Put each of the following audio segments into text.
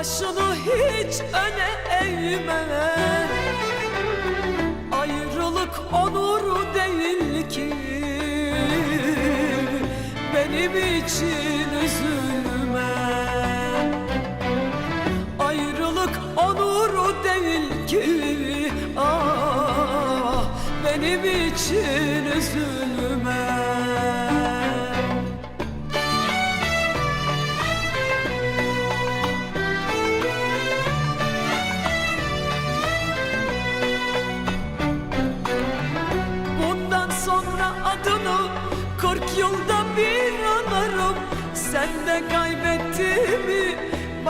Başını hiç öne eğme. Ayrılık onuru değil ki. Benim için üzülme. Ayrılık onuru değil ki. Ah benim için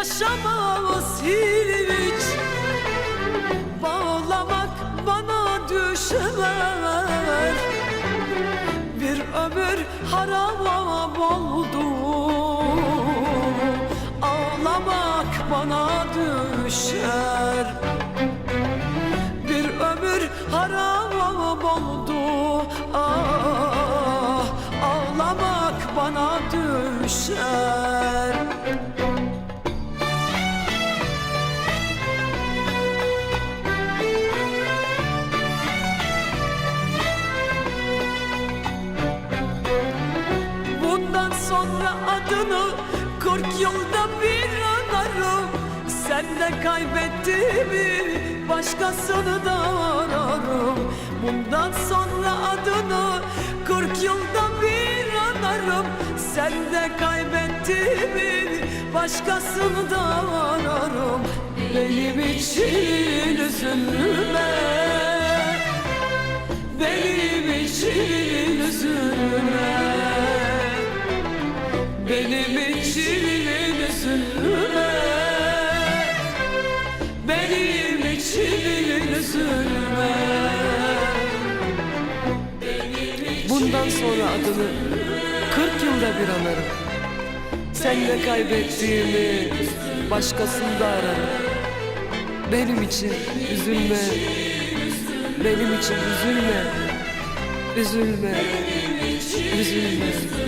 Yaşamaz hiç Bağlamak bana düşer Bir ömür haram oldu. Ağlamak bana düşer adını kırk yılda bir anarım Sen de kaybettiğimi başkasını da ararım. Bundan sonra adını kırk yılda bir anarım Sen de kaybettiğimi başkasını da ararım. Benim için üzülme Benim için üzülme Benim için üzülme Bundan sonra adını 40 yılda bir anarım. Sen de kaybettiğimi başkasında ararım. Benim için üzülme. Benim için üzülme. Üzülme. Üzülme. Üzülme.